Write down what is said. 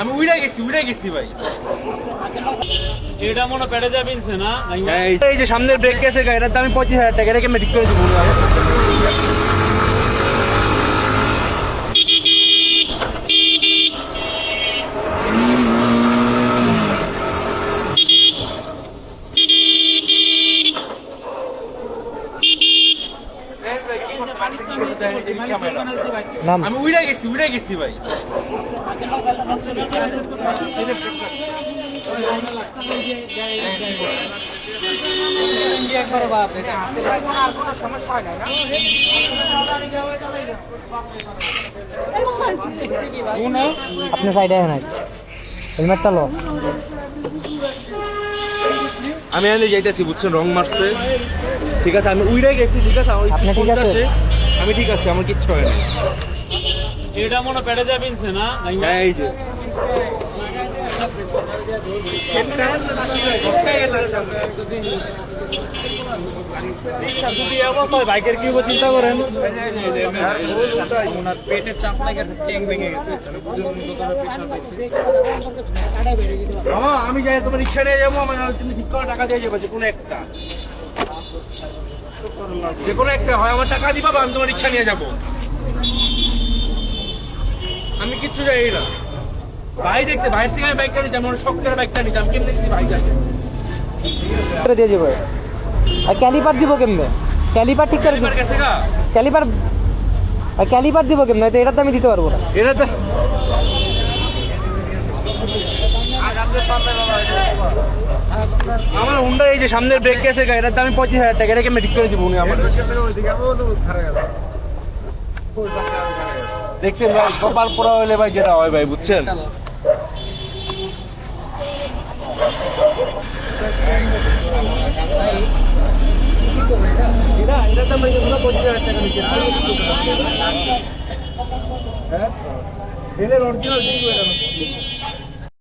আমি উড়ে গেছি উড়ে গেছি ভাই। এটা মনে পেটে যাবিনছে না? এই যে সামনের ব্রেক কেসে গাড়িটার দাম আমি পঁচিশ হাজার টাকা এটাকে আমি ঠিক করে দেবো। আমি উড়ে গেছি উড়ে গেছি ভাই। আপনি সাইডে নাই হেলমেটটা লো। আমি আগে যাইতেছি বুঝছেন? রং মারছে। ঠিক আছে আমি উড়ে গেছি ঠিক আছে আমার আপনি ঠিক আছে? আমি ঠিক আছে আমার কিচ্ছু হয় না এটা মনে পেটে যাবিনছে না? এই যে। যদি এই বাইকের কি হবে চিন্তা করেন? ওনার পেটের চাপ লাগে ভেঙে গেছে আমি যাই তোমার রিক্সা নিয়ে যাব আমার তুমি ঠিক করে টাকা দিয়ে যাব যে কোনো একটা। যে কোনো একটা হয় আমার টাকা দিবা বা আমি তোমার রিক্সা নিয়ে যাব। আমি কিচ্ছু জানি না। ভাই দেখছে ভাইয়ের থেকে আমি বাইকটা নিচ্ছি আমার শখ করে বাইকটা আমি কেমনি দেখছি ভাই যাচ্ছে? দিয়ে যাব। আর ক্যালিপার দিব কেমনে? ক্যালিপার ঠিক করে ক্যালিপার আর ক্যালিপার দিব কেমনে? তো এটা তো আমি দিতে পারব না। এটা তো আমার হুন্ডা এই যে সামনের ব্রেক গা এটার দাম পঁচিশ হাজার টাকা, এটাকে আমি ঠিক করে দিব আমার দেখছেন ভাই কপাল পোড়া হলে ভাই যেটা হয় ভাই, বুঝছেন? এটা এটা তো আমি পঁচিশ হাজার টাকা নিচ্ছি। হ্যাঁ? এদের অরিজিনাল